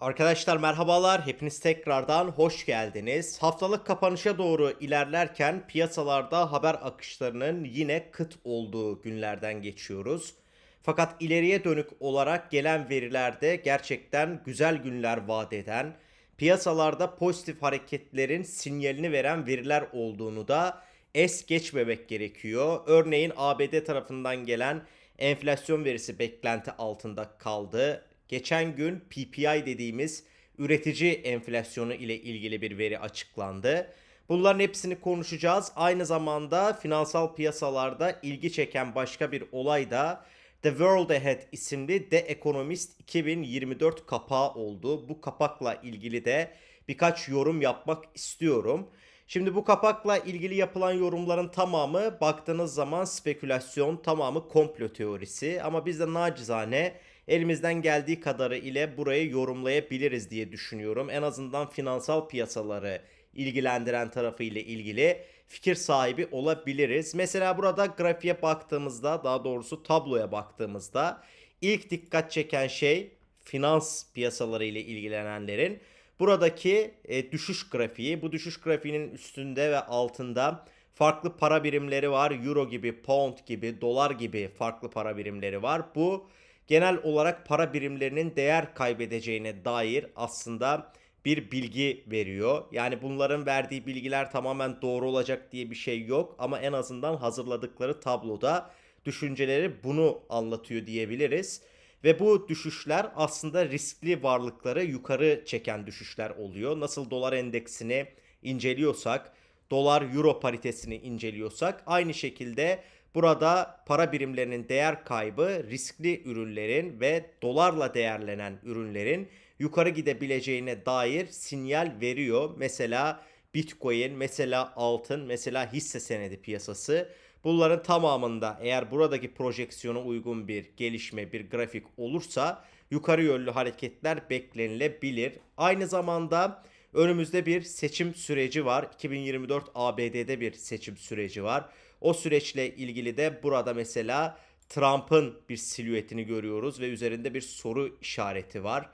Arkadaşlar merhabalar. Hepiniz tekrardan hoş geldiniz. Haftalık kapanışa doğru ilerlerken piyasalarda haber akışlarının yine kıt olduğu günlerden geçiyoruz. Fakat ileriye dönük olarak gelen verilerde gerçekten güzel günler vaat eden, piyasalarda pozitif hareketlerin sinyalini veren veriler olduğunu da es geçmemek gerekiyor. Örneğin ABD tarafından gelen enflasyon verisi beklenti altında kaldı. Geçen gün PPI dediğimiz üretici enflasyonu ile ilgili bir veri açıklandı. Bunların hepsini konuşacağız. Aynı zamanda finansal piyasalarda ilgi çeken başka bir olay da The World Ahead isimli The Economist 2024 kapağı oldu. Bu kapakla ilgili de birkaç yorum yapmak istiyorum. Şimdi bu kapakla ilgili yapılan yorumların tamamı baktığınız zaman spekülasyon, tamamı komplo teorisi ama biz de nacizane elimizden geldiği kadarı ile burayı yorumlayabiliriz diye düşünüyorum. En azından finansal piyasaları ilgilendiren tarafı ile ilgili fikir sahibi olabiliriz. Mesela burada grafiğe baktığımızda, daha doğrusu tabloya baktığımızda ilk dikkat çeken şey finans piyasaları ile ilgilenenlerin buradaki e, düşüş grafiği. Bu düşüş grafiğinin üstünde ve altında farklı para birimleri var. Euro gibi, pound gibi, dolar gibi farklı para birimleri var. Bu genel olarak para birimlerinin değer kaybedeceğine dair aslında bir bilgi veriyor. Yani bunların verdiği bilgiler tamamen doğru olacak diye bir şey yok ama en azından hazırladıkları tabloda düşünceleri bunu anlatıyor diyebiliriz. Ve bu düşüşler aslında riskli varlıkları yukarı çeken düşüşler oluyor. Nasıl dolar endeksini inceliyorsak, dolar euro paritesini inceliyorsak aynı şekilde burada para birimlerinin değer kaybı riskli ürünlerin ve dolarla değerlenen ürünlerin yukarı gidebileceğine dair sinyal veriyor. Mesela Bitcoin, mesela altın, mesela hisse senedi piyasası. Bunların tamamında eğer buradaki projeksiyona uygun bir gelişme, bir grafik olursa yukarı yönlü hareketler beklenilebilir. Aynı zamanda önümüzde bir seçim süreci var. 2024 ABD'de bir seçim süreci var. O süreçle ilgili de burada mesela Trump'ın bir silüetini görüyoruz ve üzerinde bir soru işareti var.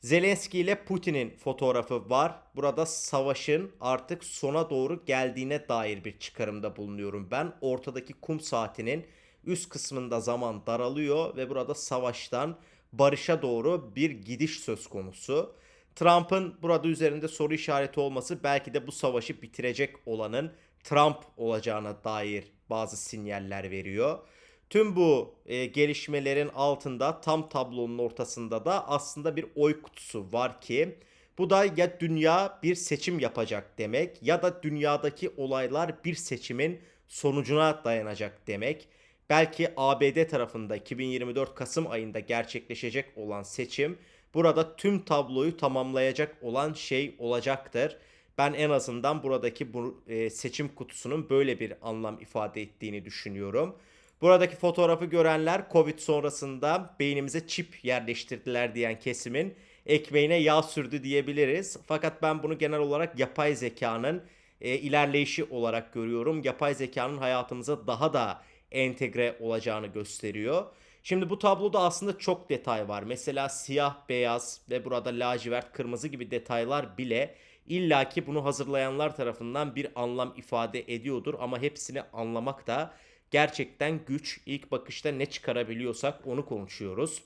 Zelenski ile Putin'in fotoğrafı var. Burada savaşın artık sona doğru geldiğine dair bir çıkarımda bulunuyorum ben. Ortadaki kum saatinin üst kısmında zaman daralıyor ve burada savaştan barışa doğru bir gidiş söz konusu. Trump'ın burada üzerinde soru işareti olması belki de bu savaşı bitirecek olanın Trump olacağına dair bazı sinyaller veriyor. Tüm bu e, gelişmelerin altında tam tablonun ortasında da aslında bir oy kutusu var ki bu da ya dünya bir seçim yapacak demek ya da dünyadaki olaylar bir seçimin sonucuna dayanacak demek. Belki ABD tarafında 2024 Kasım ayında gerçekleşecek olan seçim burada tüm tabloyu tamamlayacak olan şey olacaktır. Ben en azından buradaki bu e, seçim kutusunun böyle bir anlam ifade ettiğini düşünüyorum. Buradaki fotoğrafı görenler Covid sonrasında beynimize çip yerleştirdiler diyen kesimin ekmeğine yağ sürdü diyebiliriz. Fakat ben bunu genel olarak yapay zekanın e, ilerleyişi olarak görüyorum. Yapay zekanın hayatımıza daha da entegre olacağını gösteriyor. Şimdi bu tabloda aslında çok detay var. Mesela siyah, beyaz ve burada lacivert, kırmızı gibi detaylar bile illaki bunu hazırlayanlar tarafından bir anlam ifade ediyordur ama hepsini anlamak da gerçekten güç. İlk bakışta ne çıkarabiliyorsak onu konuşuyoruz.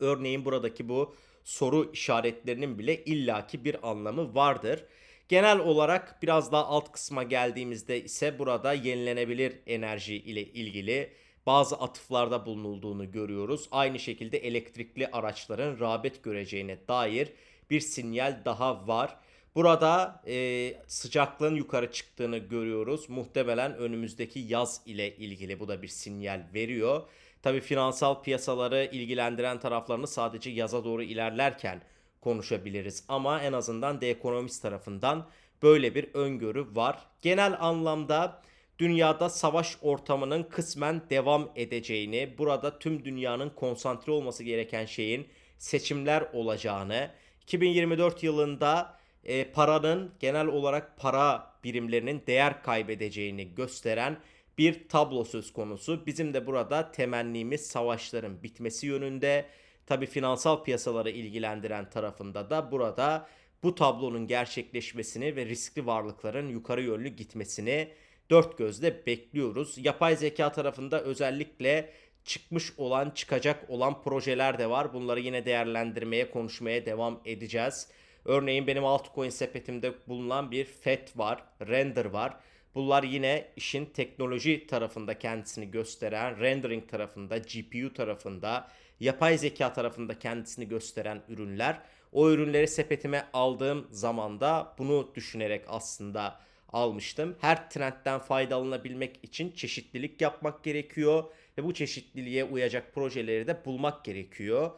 Örneğin buradaki bu soru işaretlerinin bile illaki bir anlamı vardır. Genel olarak biraz daha alt kısma geldiğimizde ise burada yenilenebilir enerji ile ilgili bazı atıflarda bulunulduğunu görüyoruz. Aynı şekilde elektrikli araçların rağbet göreceğine dair bir sinyal daha var. Burada e, sıcaklığın yukarı çıktığını görüyoruz. Muhtemelen önümüzdeki yaz ile ilgili bu da bir sinyal veriyor. Tabi finansal piyasaları ilgilendiren taraflarını sadece yaza doğru ilerlerken konuşabiliriz. Ama en azından The Economist tarafından böyle bir öngörü var. Genel anlamda dünyada savaş ortamının kısmen devam edeceğini, burada tüm dünyanın konsantre olması gereken şeyin seçimler olacağını, 2024 yılında e, paranın genel olarak para birimlerinin değer kaybedeceğini gösteren bir tablo söz konusu. Bizim de burada temennimiz savaşların bitmesi yönünde. Tabii finansal piyasaları ilgilendiren tarafında da burada bu tablonun gerçekleşmesini ve riskli varlıkların yukarı yönlü gitmesini dört gözle bekliyoruz. Yapay zeka tarafında özellikle çıkmış olan, çıkacak olan projeler de var. Bunları yine değerlendirmeye, konuşmaya devam edeceğiz. Örneğin benim altcoin sepetimde bulunan bir FET var, Render var. Bunlar yine işin teknoloji tarafında kendisini gösteren, rendering tarafında, GPU tarafında, yapay zeka tarafında kendisini gösteren ürünler. O ürünleri sepetime aldığım zaman da bunu düşünerek aslında almıştım. Her trendten faydalanabilmek için çeşitlilik yapmak gerekiyor ve bu çeşitliliğe uyacak projeleri de bulmak gerekiyor.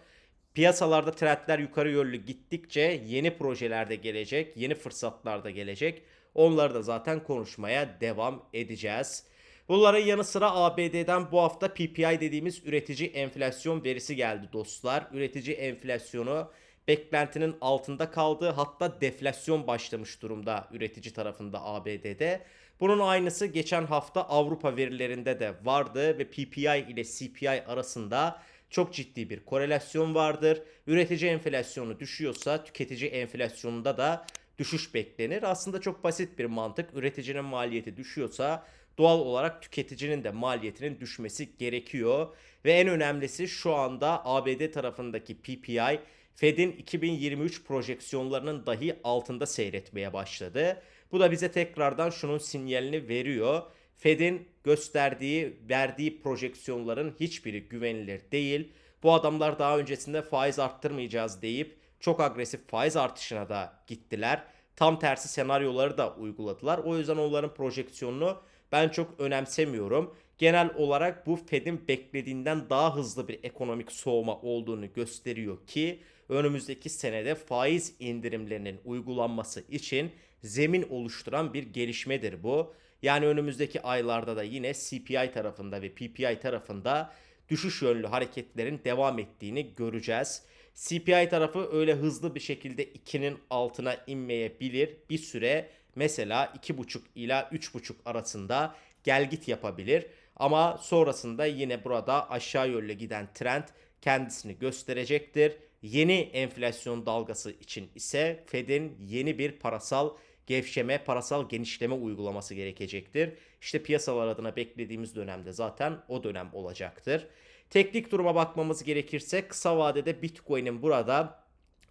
Piyasalarda trendler yukarı yönlü gittikçe yeni projeler de gelecek, yeni fırsatlar da gelecek. Onları da zaten konuşmaya devam edeceğiz. Bunların yanı sıra ABD'den bu hafta PPI dediğimiz üretici enflasyon verisi geldi dostlar. Üretici enflasyonu beklentinin altında kaldı. Hatta deflasyon başlamış durumda üretici tarafında ABD'de. Bunun aynısı geçen hafta Avrupa verilerinde de vardı ve PPI ile CPI arasında çok ciddi bir korelasyon vardır. Üretici enflasyonu düşüyorsa tüketici enflasyonunda da düşüş beklenir. Aslında çok basit bir mantık. Üreticinin maliyeti düşüyorsa doğal olarak tüketicinin de maliyetinin düşmesi gerekiyor. Ve en önemlisi şu anda ABD tarafındaki PPI Fed'in 2023 projeksiyonlarının dahi altında seyretmeye başladı. Bu da bize tekrardan şunun sinyalini veriyor. Fed'in gösterdiği, verdiği projeksiyonların hiçbiri güvenilir değil. Bu adamlar daha öncesinde faiz arttırmayacağız deyip çok agresif faiz artışına da gittiler. Tam tersi senaryoları da uyguladılar. O yüzden onların projeksiyonunu ben çok önemsemiyorum. Genel olarak bu Fed'in beklediğinden daha hızlı bir ekonomik soğuma olduğunu gösteriyor ki önümüzdeki senede faiz indirimlerinin uygulanması için zemin oluşturan bir gelişmedir bu. Yani önümüzdeki aylarda da yine CPI tarafında ve PPI tarafında düşüş yönlü hareketlerin devam ettiğini göreceğiz. CPI tarafı öyle hızlı bir şekilde 2'nin altına inmeyebilir. Bir süre mesela 2.5 ila 3.5 arasında gel git yapabilir. Ama sonrasında yine burada aşağı yönlü giden trend kendisini gösterecektir. Yeni enflasyon dalgası için ise Fed'in yeni bir parasal gevşeme, parasal genişleme uygulaması gerekecektir. İşte piyasalar adına beklediğimiz dönemde zaten o dönem olacaktır. Teknik duruma bakmamız gerekirse kısa vadede Bitcoin'in burada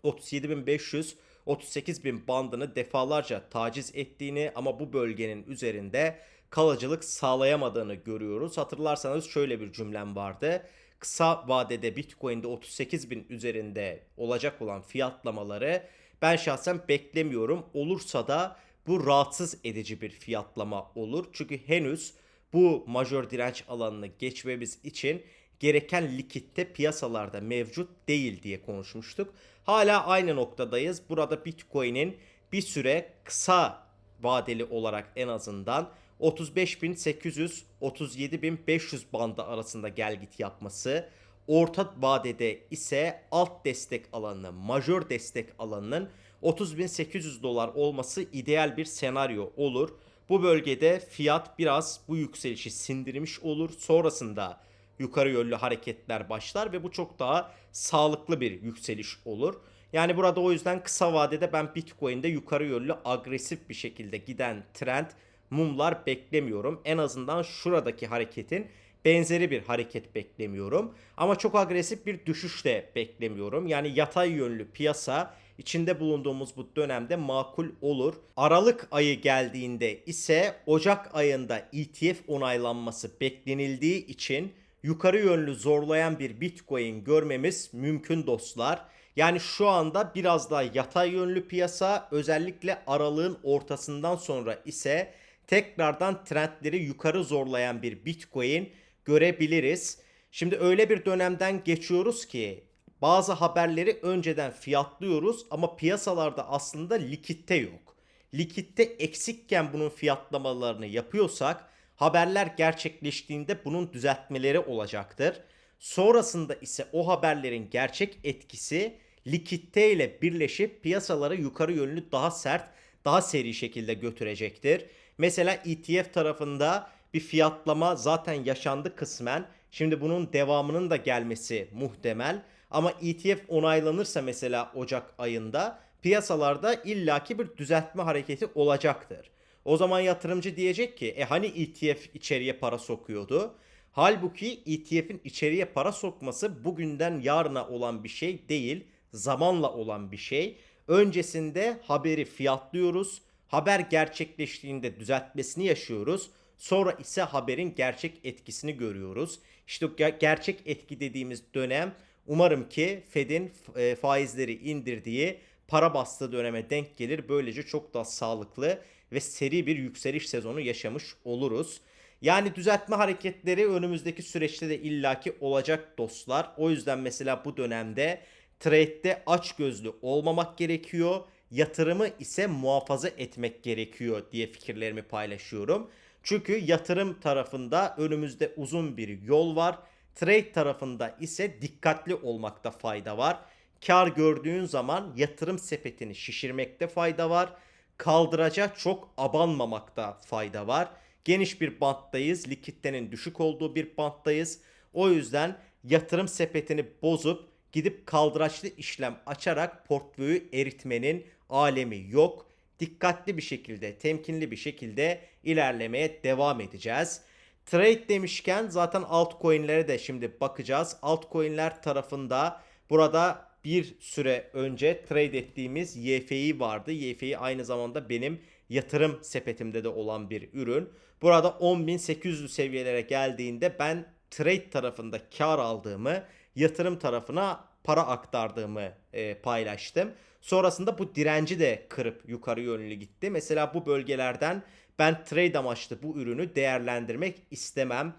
37.500 38.000 bandını defalarca taciz ettiğini ama bu bölgenin üzerinde kalıcılık sağlayamadığını görüyoruz. Hatırlarsanız şöyle bir cümlem vardı. Kısa vadede Bitcoin'de 38.000 üzerinde olacak olan fiyatlamaları ben şahsen beklemiyorum. Olursa da bu rahatsız edici bir fiyatlama olur. Çünkü henüz bu majör direnç alanını geçmemiz için gereken likitte piyasalarda mevcut değil diye konuşmuştuk. Hala aynı noktadayız. Burada Bitcoin'in bir süre kısa vadeli olarak en azından 35.800 37.500 bandı arasında gel git yapması, orta vadede ise alt destek alanının, majör destek alanının 30.800 dolar olması ideal bir senaryo olur. Bu bölgede fiyat biraz bu yükselişi sindirmiş olur. Sonrasında yukarı yönlü hareketler başlar ve bu çok daha sağlıklı bir yükseliş olur. Yani burada o yüzden kısa vadede ben Bitcoin'de yukarı yönlü agresif bir şekilde giden trend mumlar beklemiyorum. En azından şuradaki hareketin benzeri bir hareket beklemiyorum. Ama çok agresif bir düşüş de beklemiyorum. Yani yatay yönlü piyasa içinde bulunduğumuz bu dönemde makul olur. Aralık ayı geldiğinde ise Ocak ayında ETF onaylanması beklenildiği için yukarı yönlü zorlayan bir Bitcoin görmemiz mümkün dostlar. Yani şu anda biraz daha yatay yönlü piyasa özellikle aralığın ortasından sonra ise tekrardan trendleri yukarı zorlayan bir Bitcoin görebiliriz. Şimdi öyle bir dönemden geçiyoruz ki bazı haberleri önceden fiyatlıyoruz ama piyasalarda aslında likitte yok. Likitte eksikken bunun fiyatlamalarını yapıyorsak haberler gerçekleştiğinde bunun düzeltmeleri olacaktır. Sonrasında ise o haberlerin gerçek etkisi likitte ile birleşip piyasaları yukarı yönlü daha sert, daha seri şekilde götürecektir. Mesela ETF tarafında bir fiyatlama zaten yaşandı kısmen. Şimdi bunun devamının da gelmesi muhtemel. Ama ETF onaylanırsa mesela Ocak ayında piyasalarda illaki bir düzeltme hareketi olacaktır. O zaman yatırımcı diyecek ki e hani ETF içeriye para sokuyordu? Halbuki ETF'in içeriye para sokması bugünden yarına olan bir şey değil, zamanla olan bir şey. Öncesinde haberi fiyatlıyoruz. Haber gerçekleştiğinde düzeltmesini yaşıyoruz. Sonra ise haberin gerçek etkisini görüyoruz. İşte ger- gerçek etki dediğimiz dönem umarım ki Fed'in e, faizleri indirdiği para bastığı döneme denk gelir. Böylece çok daha sağlıklı ve seri bir yükseliş sezonu yaşamış oluruz. Yani düzeltme hareketleri önümüzdeki süreçte de illaki olacak dostlar. O yüzden mesela bu dönemde trade'de aç gözlü olmamak gerekiyor. Yatırımı ise muhafaza etmek gerekiyor diye fikirlerimi paylaşıyorum. Çünkü yatırım tarafında önümüzde uzun bir yol var. Trade tarafında ise dikkatli olmakta fayda var. Kar gördüğün zaman yatırım sepetini şişirmekte fayda var. Kaldıraca çok abanmamakta fayda var. Geniş bir banttayız. Likiditenin düşük olduğu bir banttayız. O yüzden yatırım sepetini bozup gidip kaldıraçlı işlem açarak portföyü eritmenin alemi yok. Dikkatli bir şekilde, temkinli bir şekilde ilerlemeye devam edeceğiz. Trade demişken zaten altcoin'lere de şimdi bakacağız. Altcoin'ler tarafında burada bir süre önce trade ettiğimiz YFI vardı. YFI aynı zamanda benim yatırım sepetimde de olan bir ürün. Burada 10.800 seviyelere geldiğinde ben trade tarafında kar aldığımı, yatırım tarafına para aktardığımı e, paylaştım. Sonrasında bu direnci de kırıp yukarı yönlü gitti. Mesela bu bölgelerden ben trade amaçlı bu ürünü değerlendirmek istemem.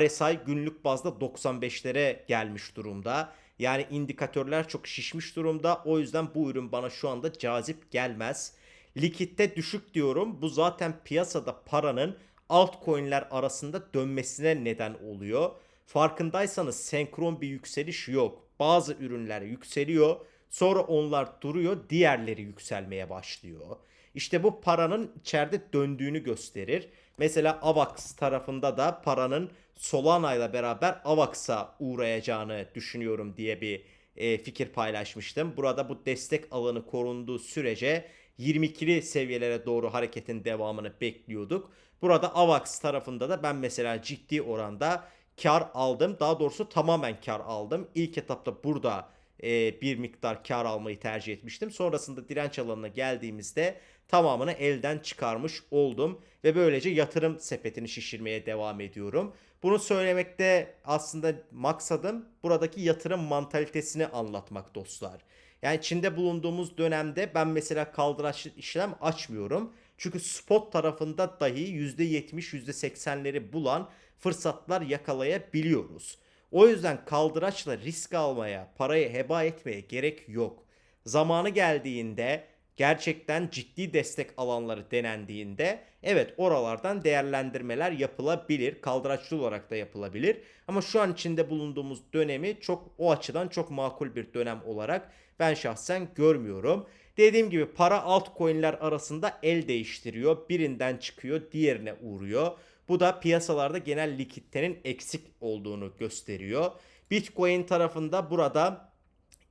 RSI günlük bazda 95'lere gelmiş durumda. Yani indikatörler çok şişmiş durumda. O yüzden bu ürün bana şu anda cazip gelmez. Likitte düşük diyorum. Bu zaten piyasada paranın altcoin'ler arasında dönmesine neden oluyor. Farkındaysanız senkron bir yükseliş yok. Bazı ürünler yükseliyor. Sonra onlar duruyor, diğerleri yükselmeye başlıyor. İşte bu paranın içeride döndüğünü gösterir. Mesela AVAX tarafında da paranın Solana ile beraber AVAX'a uğrayacağını düşünüyorum diye bir e, fikir paylaşmıştım. Burada bu destek alanı korunduğu sürece 22'li seviyelere doğru hareketin devamını bekliyorduk. Burada AVAX tarafında da ben mesela ciddi oranda kar aldım. Daha doğrusu tamamen kar aldım. İlk etapta burada e, bir miktar kar almayı tercih etmiştim. Sonrasında direnç alanına geldiğimizde tamamını elden çıkarmış oldum ve böylece yatırım sepetini şişirmeye devam ediyorum. Bunu söylemekte aslında maksadım buradaki yatırım mantalitesini anlatmak dostlar. Yani içinde bulunduğumuz dönemde ben mesela kaldıraçlı işlem açmıyorum. Çünkü spot tarafında dahi %70 %80'leri bulan fırsatlar yakalayabiliyoruz. O yüzden kaldıraçla risk almaya, parayı heba etmeye gerek yok. Zamanı geldiğinde gerçekten ciddi destek alanları denendiğinde evet oralardan değerlendirmeler yapılabilir. Kaldıraçlı olarak da yapılabilir. Ama şu an içinde bulunduğumuz dönemi çok o açıdan çok makul bir dönem olarak ben şahsen görmüyorum. Dediğim gibi para altcoin'ler arasında el değiştiriyor. Birinden çıkıyor, diğerine uğruyor. Bu da piyasalarda genel likiditenin eksik olduğunu gösteriyor. Bitcoin tarafında burada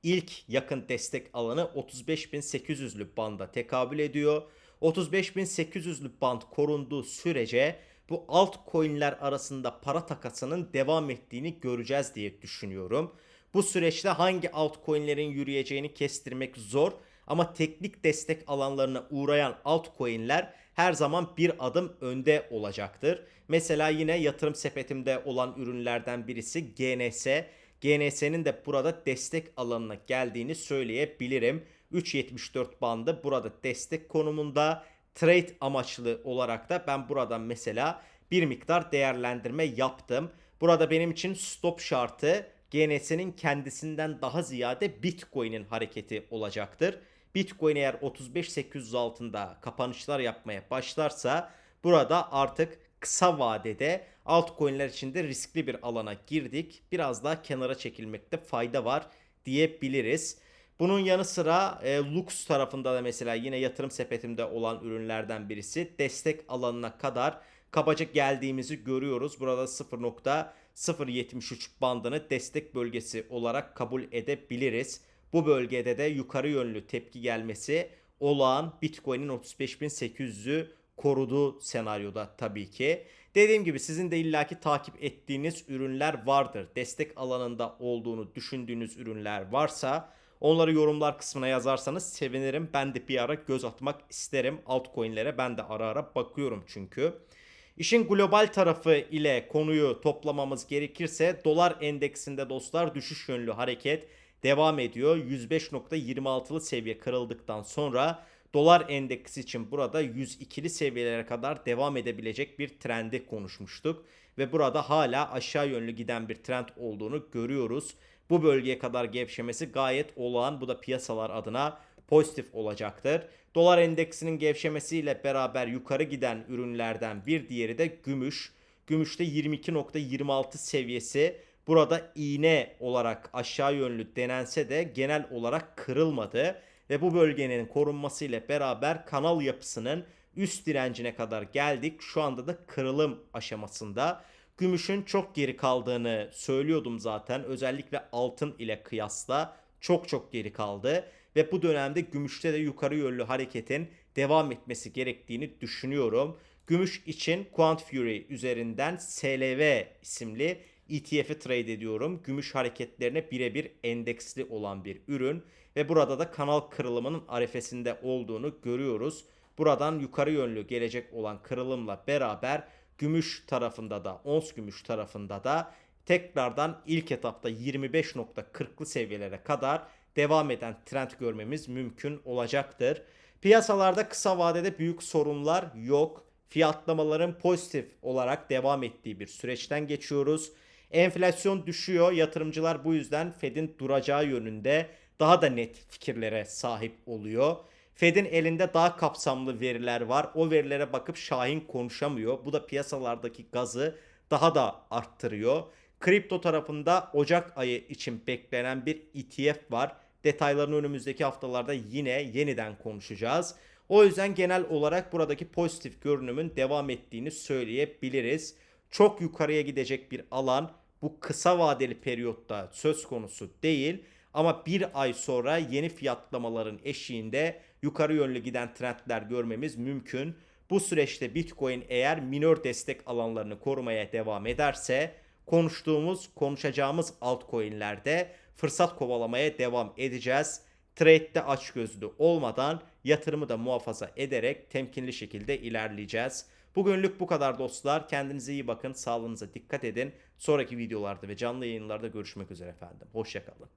ilk yakın destek alanı 35.800'lü banda tekabül ediyor. 35.800'lü band korunduğu sürece bu altcoin'ler arasında para takasının devam ettiğini göreceğiz diye düşünüyorum. Bu süreçte hangi altcoin'lerin yürüyeceğini kestirmek zor ama teknik destek alanlarına uğrayan altcoin'ler her zaman bir adım önde olacaktır. Mesela yine yatırım sepetimde olan ürünlerden birisi GNS. GNS'nin de burada destek alanına geldiğini söyleyebilirim. 3.74 bandı burada destek konumunda. Trade amaçlı olarak da ben buradan mesela bir miktar değerlendirme yaptım. Burada benim için stop şartı GNS'nin kendisinden daha ziyade Bitcoin'in hareketi olacaktır. Bitcoin eğer 35.800 altında kapanışlar yapmaya başlarsa burada artık kısa vadede altcoin'ler için de riskli bir alana girdik. Biraz daha kenara çekilmekte fayda var diyebiliriz. Bunun yanı sıra e, Lux tarafında da mesela yine yatırım sepetimde olan ürünlerden birisi destek alanına kadar kabaca geldiğimizi görüyoruz. Burada 0.73 bandını destek bölgesi olarak kabul edebiliriz. Bu bölgede de yukarı yönlü tepki gelmesi olağan Bitcoin'in 35.800'ü koruduğu senaryoda tabii ki. Dediğim gibi sizin de illaki takip ettiğiniz ürünler vardır. Destek alanında olduğunu düşündüğünüz ürünler varsa onları yorumlar kısmına yazarsanız sevinirim. Ben de bir ara göz atmak isterim altcoin'lere. Ben de ara ara bakıyorum çünkü. İşin global tarafı ile konuyu toplamamız gerekirse dolar endeksinde dostlar düşüş yönlü hareket devam ediyor. 105.26'lı seviye kırıldıktan sonra dolar endeksi için burada 102'li seviyelere kadar devam edebilecek bir trendi konuşmuştuk ve burada hala aşağı yönlü giden bir trend olduğunu görüyoruz. Bu bölgeye kadar gevşemesi gayet olağan. Bu da piyasalar adına pozitif olacaktır. Dolar endeksinin gevşemesiyle beraber yukarı giden ürünlerden bir diğeri de gümüş. Gümüşte 22.26 seviyesi burada iğne olarak aşağı yönlü denense de genel olarak kırılmadı ve bu bölgenin korunması ile beraber kanal yapısının üst direncine kadar geldik. Şu anda da kırılım aşamasında. Gümüşün çok geri kaldığını söylüyordum zaten. Özellikle altın ile kıyasla çok çok geri kaldı ve bu dönemde gümüşte de yukarı yönlü hareketin devam etmesi gerektiğini düşünüyorum. Gümüş için Quant Fury üzerinden SLV isimli ETF'i trade ediyorum. Gümüş hareketlerine birebir endeksli olan bir ürün ve burada da kanal kırılımının arefesinde olduğunu görüyoruz. Buradan yukarı yönlü gelecek olan kırılımla beraber gümüş tarafında da ons gümüş tarafında da tekrardan ilk etapta 25.40'lı seviyelere kadar devam eden trend görmemiz mümkün olacaktır. Piyasalarda kısa vadede büyük sorunlar yok. Fiyatlamaların pozitif olarak devam ettiği bir süreçten geçiyoruz. Enflasyon düşüyor. Yatırımcılar bu yüzden Fed'in duracağı yönünde daha da net fikirlere sahip oluyor. Fed'in elinde daha kapsamlı veriler var. O verilere bakıp Şahin konuşamıyor. Bu da piyasalardaki gazı daha da arttırıyor. Kripto tarafında Ocak ayı için beklenen bir ETF var. Detaylarını önümüzdeki haftalarda yine yeniden konuşacağız. O yüzden genel olarak buradaki pozitif görünümün devam ettiğini söyleyebiliriz. Çok yukarıya gidecek bir alan bu kısa vadeli periyotta söz konusu değil. Ama bir ay sonra yeni fiyatlamaların eşiğinde yukarı yönlü giden trendler görmemiz mümkün. Bu süreçte Bitcoin eğer minör destek alanlarını korumaya devam ederse konuştuğumuz, konuşacağımız altcoin'lerde fırsat kovalamaya devam edeceğiz. Trade'de açgözlü olmadan yatırımı da muhafaza ederek temkinli şekilde ilerleyeceğiz. Bugünlük bu kadar dostlar. Kendinize iyi bakın. Sağlığınıza dikkat edin. Sonraki videolarda ve canlı yayınlarda görüşmek üzere efendim. Hoşçakalın.